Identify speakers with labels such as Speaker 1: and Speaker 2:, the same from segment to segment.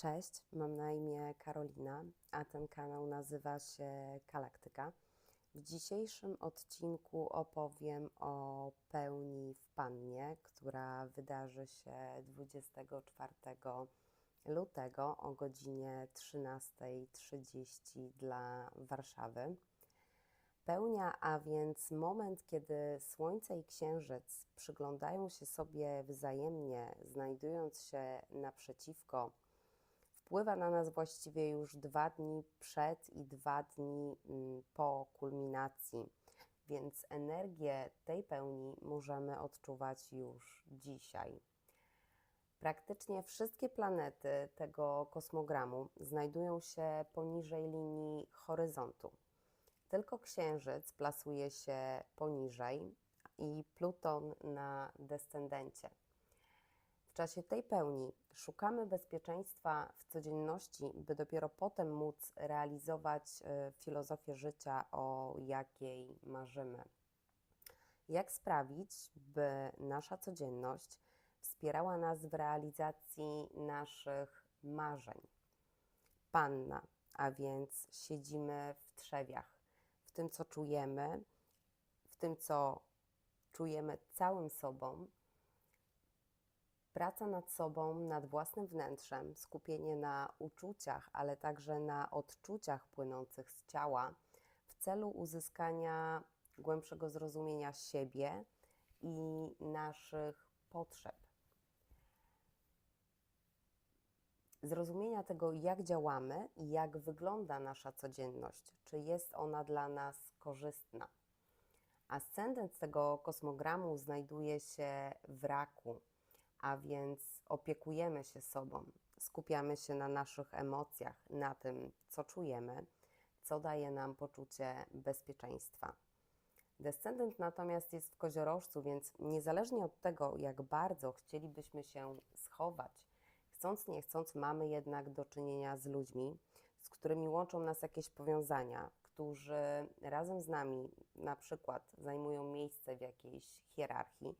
Speaker 1: Cześć, mam na imię Karolina, a ten kanał nazywa się Galaktyka. W dzisiejszym odcinku opowiem o pełni w Pannie, która wydarzy się 24 lutego o godzinie 13.30 dla Warszawy. Pełnia, a więc moment, kiedy Słońce i Księżyc przyglądają się sobie wzajemnie, znajdując się naprzeciwko, wpływa na nas właściwie już dwa dni przed i dwa dni mm, po kulminacji, więc energię tej pełni możemy odczuwać już dzisiaj. Praktycznie wszystkie planety tego kosmogramu znajdują się poniżej linii horyzontu. Tylko Księżyc plasuje się poniżej i Pluton na descendencie. Czasie tej pełni szukamy bezpieczeństwa w codzienności, by dopiero potem móc realizować y, filozofię życia, o jakiej marzymy. Jak sprawić, by nasza codzienność wspierała nas w realizacji naszych marzeń? Panna, a więc siedzimy w trzewiach, w tym, co czujemy, w tym, co czujemy całym sobą Praca nad sobą, nad własnym wnętrzem, skupienie na uczuciach, ale także na odczuciach płynących z ciała w celu uzyskania głębszego zrozumienia siebie i naszych potrzeb. Zrozumienia tego, jak działamy i jak wygląda nasza codzienność, czy jest ona dla nas korzystna. Ascendent tego kosmogramu znajduje się w raku a więc opiekujemy się sobą, skupiamy się na naszych emocjach, na tym, co czujemy, co daje nam poczucie bezpieczeństwa. Descendent natomiast jest w koziorożcu, więc niezależnie od tego, jak bardzo chcielibyśmy się schować, chcąc nie chcąc, mamy jednak do czynienia z ludźmi, z którymi łączą nas jakieś powiązania, którzy razem z nami na przykład zajmują miejsce w jakiejś hierarchii,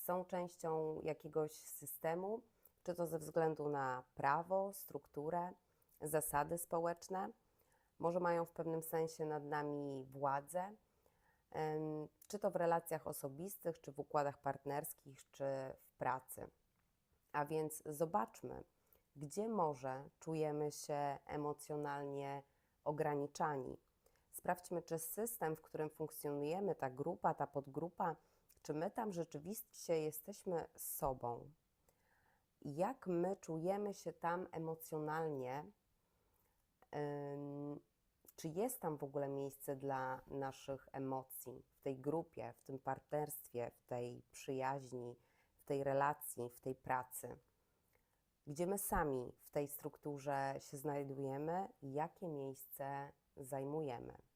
Speaker 1: są częścią jakiegoś systemu, czy to ze względu na prawo, strukturę, zasady społeczne, może mają w pewnym sensie nad nami władzę, czy to w relacjach osobistych, czy w układach partnerskich, czy w pracy. A więc zobaczmy, gdzie może czujemy się emocjonalnie ograniczani. Sprawdźmy, czy system, w którym funkcjonujemy, ta grupa, ta podgrupa, czy my tam rzeczywiście jesteśmy sobą? Jak my czujemy się tam emocjonalnie? Czy jest tam w ogóle miejsce dla naszych emocji w tej grupie, w tym partnerstwie, w tej przyjaźni, w tej relacji, w tej pracy? Gdzie my sami w tej strukturze się znajdujemy, jakie miejsce zajmujemy?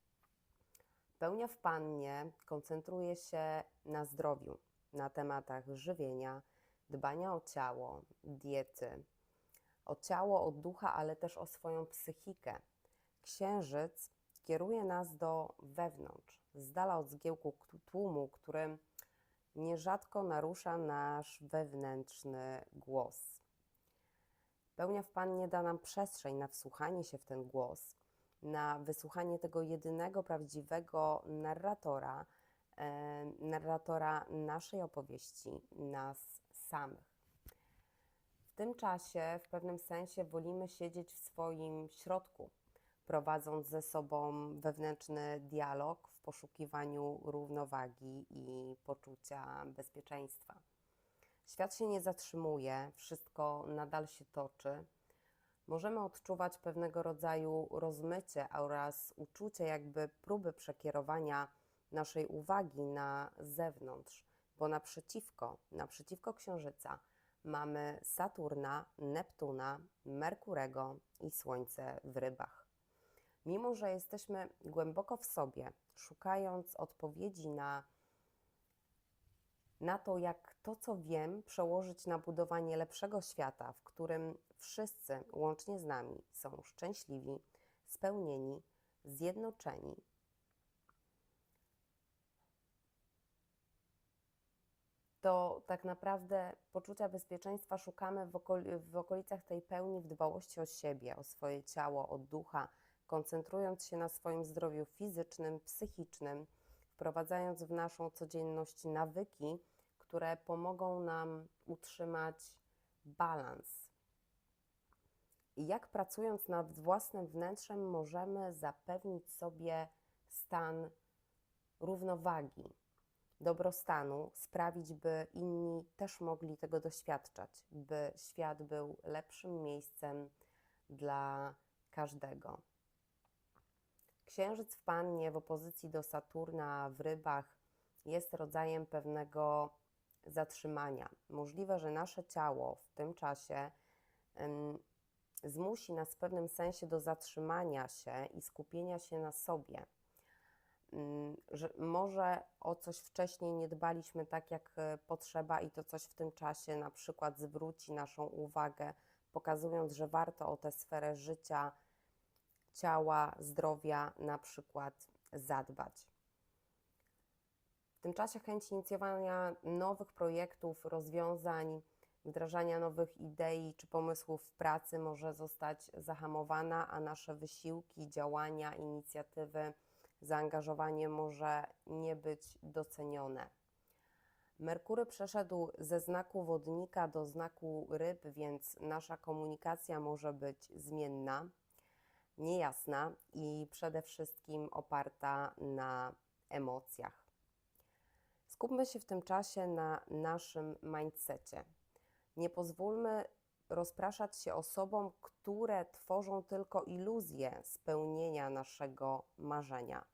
Speaker 1: Pełnia w Pannie koncentruje się na zdrowiu, na tematach żywienia, dbania o ciało, diety, o ciało, o ducha, ale też o swoją psychikę. Księżyc kieruje nas do wewnątrz, z dala od zgiełku tłumu, który nierzadko narusza nasz wewnętrzny głos. Pełnia w Pannie da nam przestrzeń na wsłuchanie się w ten głos, na wysłuchanie tego jedynego prawdziwego narratora, e, narratora naszej opowieści, nas samych. W tym czasie, w pewnym sensie, wolimy siedzieć w swoim środku, prowadząc ze sobą wewnętrzny dialog w poszukiwaniu równowagi i poczucia bezpieczeństwa. Świat się nie zatrzymuje, wszystko nadal się toczy możemy odczuwać pewnego rodzaju rozmycie oraz uczucie jakby próby przekierowania naszej uwagi na zewnątrz, bo naprzeciwko, naprzeciwko Księżyca mamy Saturna, Neptuna, Merkurego i Słońce w rybach. Mimo, że jesteśmy głęboko w sobie, szukając odpowiedzi na na to, jak to, co wiem, przełożyć na budowanie lepszego świata, w którym wszyscy, łącznie z nami, są szczęśliwi, spełnieni, zjednoczeni. to tak naprawdę poczucia bezpieczeństwa szukamy w, okol- w okolicach tej pełni w dbałości o siebie, o swoje ciało, o ducha, koncentrując się na swoim zdrowiu fizycznym, psychicznym, wprowadzając w naszą codzienność nawyki, które pomogą nam utrzymać balans. I jak pracując nad własnym wnętrzem możemy zapewnić sobie stan równowagi, dobrostanu, sprawić, by inni też mogli tego doświadczać, by świat był lepszym miejscem dla każdego. Księżyc w Pannie w opozycji do Saturna w Rybach jest rodzajem pewnego zatrzymania. Możliwe, że nasze ciało w tym czasie ym, zmusi nas w pewnym sensie do zatrzymania się i skupienia się na sobie. Ym, że może o coś wcześniej nie dbaliśmy tak, jak e, potrzeba, i to coś w tym czasie na przykład zwróci naszą uwagę, pokazując, że warto o tę sferę życia, ciała, zdrowia na przykład zadbać. W tym czasie chęć inicjowania nowych projektów, rozwiązań, wdrażania nowych idei czy pomysłów w pracy może zostać zahamowana, a nasze wysiłki, działania, inicjatywy, zaangażowanie może nie być docenione. Merkury przeszedł ze znaku wodnika do znaku ryb, więc nasza komunikacja może być zmienna, niejasna i przede wszystkim oparta na emocjach. Skupmy się w tym czasie na naszym mindsetie. Nie pozwólmy rozpraszać się osobom, które tworzą tylko iluzję spełnienia naszego marzenia.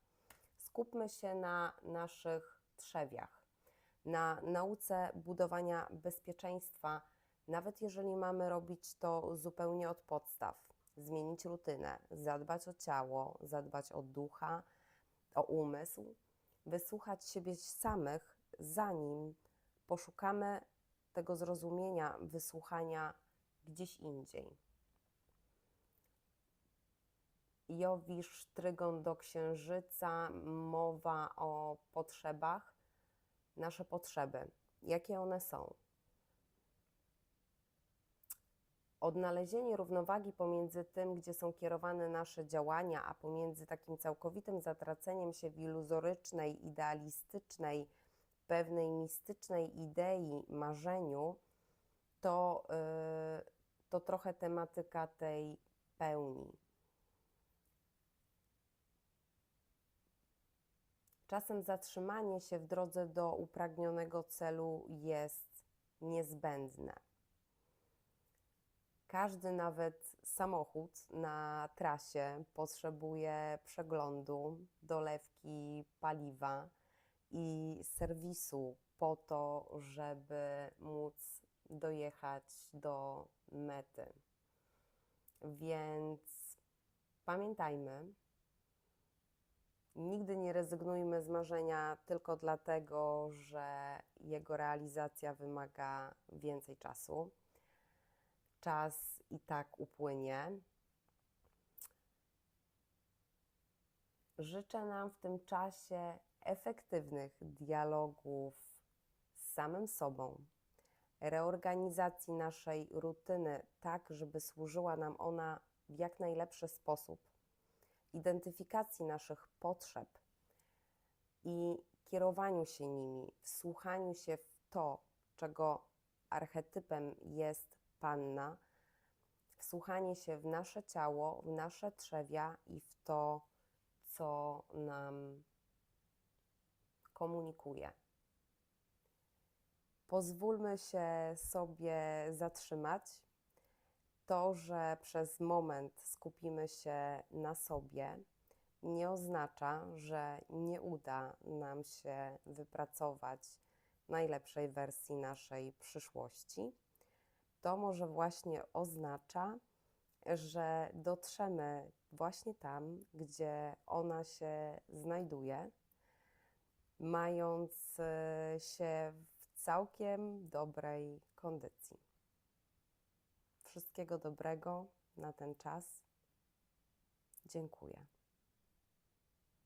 Speaker 1: Skupmy się na naszych trzewiach, na nauce budowania bezpieczeństwa, nawet jeżeli mamy robić to zupełnie od podstaw. Zmienić rutynę, zadbać o ciało, zadbać o ducha, o umysł, wysłuchać siebie samych, zanim poszukamy tego zrozumienia, wysłuchania gdzieś indziej. Jowisz, trygon do księżyca, mowa o potrzebach, nasze potrzeby, jakie one są. Odnalezienie równowagi pomiędzy tym, gdzie są kierowane nasze działania, a pomiędzy takim całkowitym zatraceniem się w iluzorycznej, idealistycznej, pewnej mistycznej idei, marzeniu, to, yy, to trochę tematyka tej pełni. Czasem zatrzymanie się w drodze do upragnionego celu jest niezbędne. Każdy, nawet samochód na trasie potrzebuje przeglądu, dolewki paliwa i serwisu po to, żeby móc dojechać do mety. Więc pamiętajmy, nigdy nie rezygnujmy z marzenia tylko dlatego, że jego realizacja wymaga więcej czasu. Czas i tak upłynie. Życzę nam w tym czasie efektywnych dialogów z samym sobą, reorganizacji naszej rutyny tak, żeby służyła nam ona w jak najlepszy sposób, identyfikacji naszych potrzeb i kierowaniu się nimi, wsłuchaniu się w to, czego archetypem jest panna, wsłuchanie się w nasze ciało, w nasze trzewia i w to, co nam komunikuje. Pozwólmy się sobie zatrzymać. To, że przez moment skupimy się na sobie, nie oznacza, że nie uda nam się wypracować najlepszej wersji naszej przyszłości. To może właśnie oznacza, że dotrzemy właśnie tam, gdzie ona się znajduje, mając e, się w całkiem dobrej kondycji. Wszystkiego dobrego na ten czas. Dziękuję.